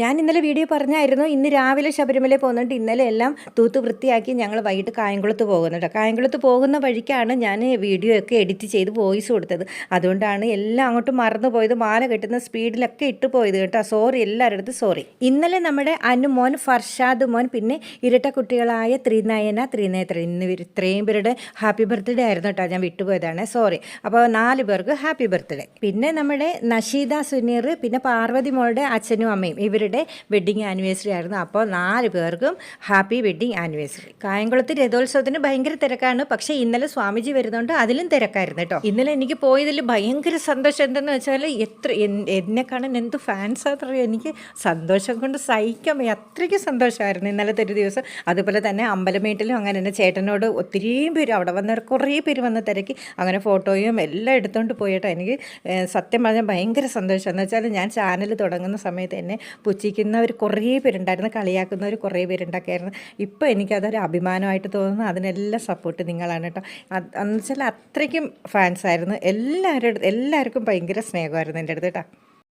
ഞാൻ ഇന്നലെ വീഡിയോ പറഞ്ഞായിരുന്നു ഇന്ന് രാവിലെ ശബരിമല പോകുന്നുണ്ട്. ഇന്നലെ എല്ലാം തൂത്ത് വൃത്തിയാക്കി ഞങ്ങൾ വൈകിട്ട് കായംകുളത്ത് പോകുന്നുണ്ട് കായംകുളത്ത് പോകുന്ന വഴിക്കാണ് ഞാൻ വീഡിയോ ഒക്കെ എഡിറ്റ് ചെയ്ത് വോയിസ് കൊടുത്തത്. അതുകൊണ്ടാണ് എല്ലാം അങ്ങോട്ട് മറന്നു പോയത് മാല കെട്ടുന്ന സ്പീഡിലൊക്കെ ഇട്ട് പോയത് കേട്ടോ. സോറി എല്ലാവരുടെ സോറി. ഇന്നലെ നമ്മുടെ അനുമോൻ ഫർഷാദ് മോൻ പിന്നെ ഇരട്ട കുട്ടികളായ ത്രിനയന ത്രിനേത്ര ഇന്ന് ഇവർ ഇത്രയും പേരുടെ ഹാപ്പി ബർത്ത്ഡേ ആയിരുന്നു കേട്ടോ. ഞാൻ വിട്ടുപോയതാണ്. സോറി. അപ്പോൾ നാല് പേർക്ക് ഹാപ്പി ബർത്ത്ഡേ. പിന്നെ നമ്മുടെ നഷീദ സുനീർ പിന്നെ പാർവതി മോളുടെ അച്ഛനും അമ്മയും. ഇവരുടെ വെഡ്ഡിങ് ആനിവേഴ്സറി ആയിരുന്നു. അപ്പോൾ നാല് പേർക്കും ഹാപ്പി വെഡ്ഡിങ് ആനിവേഴ്സറി കായംകുളത്ത് രഥോത്സവത്തിന് ഭയങ്കര തിരക്കാണ്. പക്ഷേ ഇന്നലെ സ്വാമിജി വരുന്നുണ്ട് അതിലും തിരക്കായിരുന്നു കേട്ടോ. ഇന്നലെ എനിക്ക് പോയതിൽ ഭയങ്കര സന്തോഷം. എന്തെന്ന് വെച്ചാൽ എത്ര എന്നെ കാണാൻ എന്ത് ഫാൻസ് അത്രയും എനിക്ക് സന്തോഷം കൊണ്ട് സഹിക്കാൻ അത്രയ്ക്ക് സന്തോഷമായിരുന്നു ഇന്നലത്തെ ഒരു ദിവസം. അതുപോലെ തന്നെ അമ്പലമേട്ടിലും അങ്ങനെ തന്നെ ചേട്ടനോട് ഒത്തിരിയും പേര് അവിടെ വന്നവർ കുറേ പേര് വന്ന് തിരക്കി. അങ്ങനെ ഫോട്ടോയും എല്ലാം എടുത്തുകൊണ്ട് പോയിട്ടോ എനിക്ക് സത്യം പറഞ്ഞാൽ ഭയങ്കര സന്തോഷം. എന്ന് വെച്ചാൽ ഞാൻ ചാനൽ തുടങ്ങുന്ന സമയത്ത് എന്നെ പുച്ഛിക്കുന്നവർ കുറേ പേരുണ്ടായിരുന്നു കളിയാക്കുന്നവർ കുറേ പേരുണ്ടാക്കിയായിരുന്നു ഇപ്പോൾ എനിക്കതൊരു അഭിമാനമായിട്ട് തോന്നുന്നു. അതിനെല്ലാം സപ്പോർട്ട് നിങ്ങളാണ് കേട്ടോ. എന്ന് വെച്ചാൽ അത്രയ്ക്കും ഫാൻസായിരുന്നു എല്ലാവരുടെ എല്ലാവർക്കും ഭയങ്കര സ്നേഹമായിരുന്നു എന്റെ അടുത്ത് കേട്ടോ.